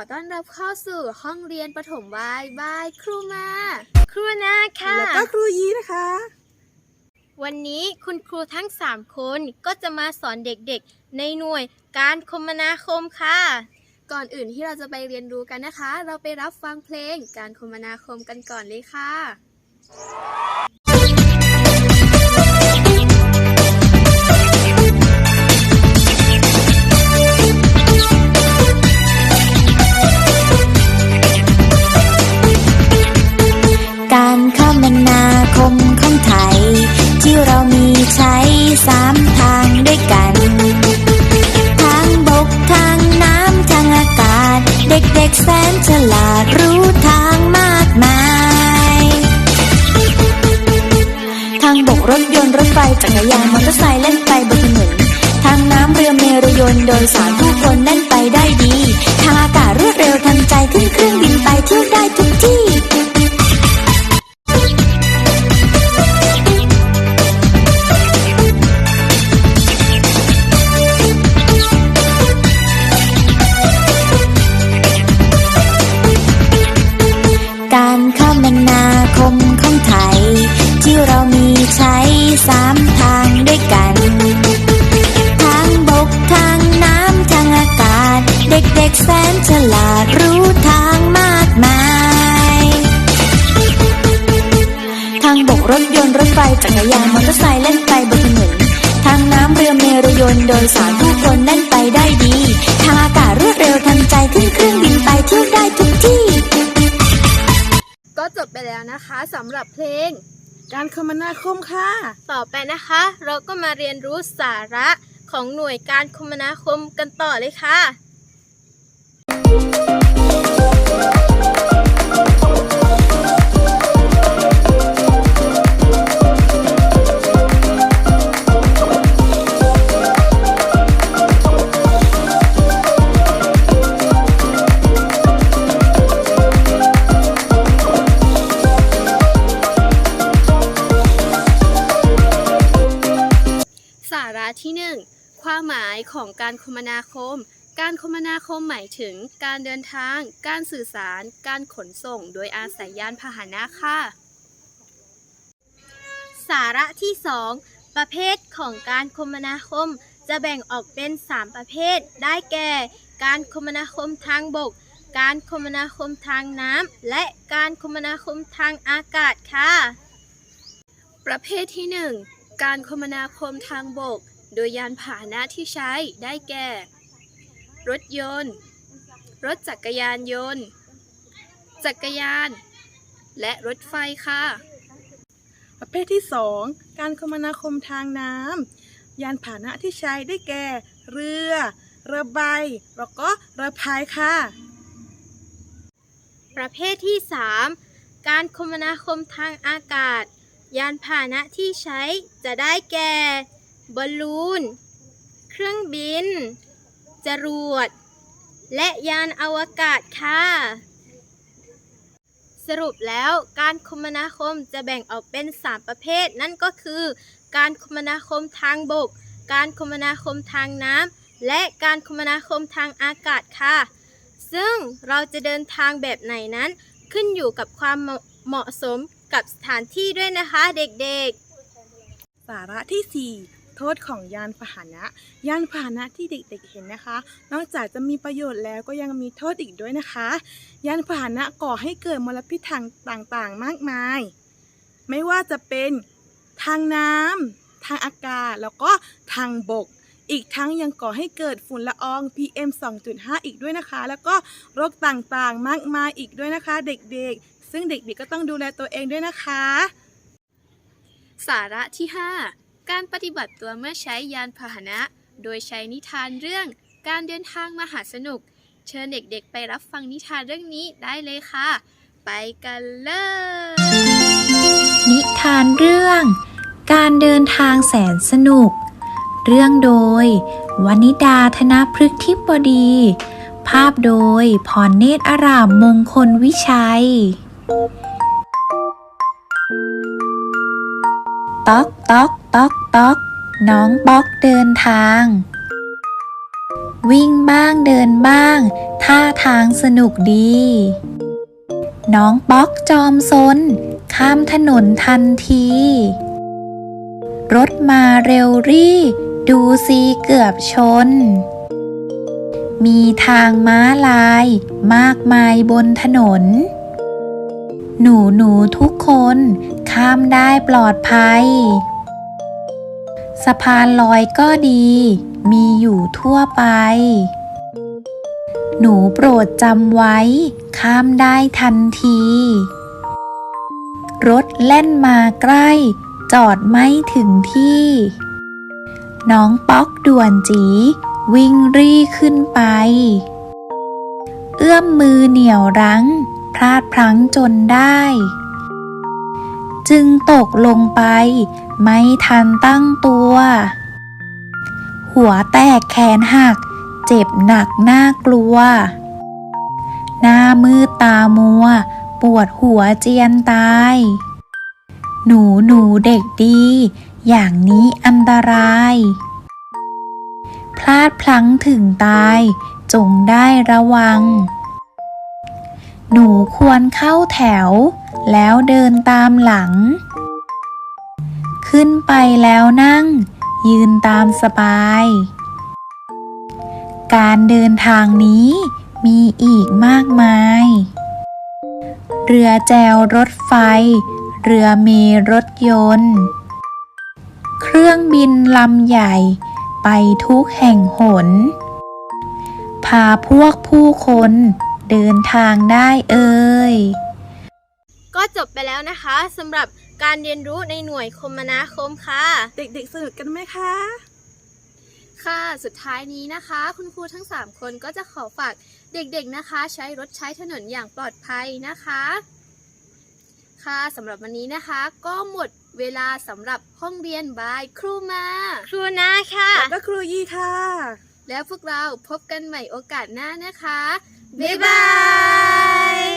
อต้อนรับเข้าสู่ห้องเรียนประถมวัยบายครูมา ครูนาค่ะ แล้วก็ครูยีนะคะ วันนี้คุณครูทั้ง 3 คนก็จะมาสอนเด็กๆ ในหน่วยการคมนาคมค่ะ ก่อนอื่นที่เราจะไปเรียนรู้กันนะคะ เราไปรับฟังเพลงการคมนาคมกันก่อนเลยค่ะ โดยสารผู้คนเล่นไปได้ดีทางอากาศรวดเร็วทันใจขึ้นเครื่องบินไปเที่ยวได้ทุกที่การคมนาคมของไทย ที่เรามีใช้สามทางด้วยกัน กๆแสนฉลาดรู้ทางมากมาย ทางบกรถยนต์รถไฟจักรยานมอเตอร์ไซค์เล่นไปบนถนนทางน้ำเรือเมรุยนต์โดยสารผู้คนเล่นไปได้ดี ทางอากาศรวดเร็วทันใจขึ้นเครื่องบินไปเที่ยวได้ทุกที่ ก็จบไปแล้วนะคะสำหรับเพลง การคมนาคมค่ะ ต่อไปนะคะ เราก็มาเรียนรู้สาระของหน่วยการคมนาคมกันต่อเลยค่ะสาระ ที่ 1 ความหมายของการคมนาคม การคมนาคมหมายถึงการเดินทาง การสื่อสาร การขนส่ง โดยอาศัยยานพาหนะค่ะ สาระที่ 2 ประเภทของการคมนาคม จะแบ่งออกเป็น 3 ประเภท ได้แก่ การคมนาคมทางบก การคมนาคมทางน้ำ และการคมนาคมทางอากาศค่ะ ประเภทที่ 1 การคมนาคมทางบก โดยยานพาหนะที่ใช้ ได้แก่ รถยนต์ รถจักรยานยนต์ จักรยาน และรถไฟค่ะ ประเภทที่ 2 การคมนาคมทางน้ำยานพาหนะที่ใช้ได้แก่ เรือ เรือใบ แล้วก็เรือพายค่ะ ประเภทที่ 3 การคมนาคมทางอากาศ ยานพาหนะที่ใช้จะได้แก่บอลลูน เครื่องบิน จรวด และยานอวกาศค่ะ สรุปแล้วการคมนาคมจะแบ่งออกเป็น 3 ประเภท นั่นก็คือ การคมนาคมทางบก การคมนาคมทางน้ำและการคมนาคมทางอากาศค่ะ ซึ่งเราจะเดินทางแบบไหนนั้น ขึ้นอยู่กับความเหมาะสมกับสถานที่ด้วยนะคะเด็กๆ สาระที่ 4 โทษของยานพาหนะ ยานพาหนะที่เด็กๆเห็นนะคะ นอกจากจะมีประโยชน์แล้วก็ยังมีโทษอีกด้วยนะคะ ยานพาหนะก่อให้เกิดมลพิษทางต่างๆ มากมาย ไม่ว่าจะเป็นทางน้ำทางอากาศแล้วก็ทางบก อีกทั้งยังก่อให้เกิดฝุ่นละออง PM 2.5 อีกด้วยนะคะ แล้วก็โรคต่างๆ มากมายอีกด้วยนะคะ เด็กๆ ซึ่งเด็กๆก็ต้องดูแลตัวเองด้วยนะคะ สาระที่ 5 การปฏิบัติตัวเมื่อใช้ยานพาหนะ โดยใช้นิทานเรื่องการเดินทางมหาสนุก เชิญเด็กๆไปรับฟังนิทานเรื่องนี้ได้เลยค่ะ ไปกันเลย นิทานเรื่อง การเดินทางแสนสนุก เรื่องโดยวนิดาธนพฤกษ์ทิบดี ภาพโดยพรเนตรอารามมงคลวิชัย ต๊อกต๊อกต๊อกต๊อกน้องป๊อกเดินทาง วิ่งบ้างเดินบ้าง ท่าทางสนุกดี น้องป๊อกจอมซน ข้ามถนนทันที รถมาเร็วรี่ ดูซีเกือบชน มีทางม้าลาย มากมายบนถนน หนูหนูทุกคน ข้ามได้ปลอดภัย สะพานลอยก็ดี มีอยู่ทั่วไป หนูโปรดจำไว้ ข้ามได้ทันที รถแล่นมาใกล้ จอดไม่ถึงที่ น้องป๊อกด่วนจี วิ่งรี่ขึ้นไป เอื้อมมือเหนี่ยวรั้ง พลาดพลั้งจนได้ จึงตกลงไปไม่ทันตั้งตัว หัวแตกแขนหัก เจ็บหนักน่ากลัว หน้ามืดตามัว ปวดหัวเจียนตาย หนูหนูเด็กดี อย่างนี้อันตราย พลาดพลั้งถึงตายจงได้ระวัง หนูควรเข้าแถว แล้วเดินตามหลัง ขึ้นไปแล้วนั่ง ยืนตามสบาย การเดินทางนี้มีอีกมากมาย เรือแจวรถไฟ เรือเมรถยนต์ เครื่องบินลำใหญ่ไปทุกแห่งหน พาพวกผู้คน เดินทางได้เอ่ย ก็จบไปแล้วนะคะสำหรับการเรียนรู้ในหน่วยคมนาคมค่ะ เด็กๆสนุกกันไหมคะ ค่ะ สุดท้ายนี้นะคะ คุณครูทั้ง 3 คนก็จะขอฝากเด็กๆนะคะ ใช้รถใช้ถนนอย่างปลอดภัยนะคะ ค่ะสำหรับวันนี้นะคะ ก็หมดเวลาสำหรับห้องเรียนบายครูมา ครูนาค่ะ แล้วก็ครูยี่ค่ะ แล้วพวกเราพบกันใหม่โอกาสหน้านะคะ บ๊ายบาย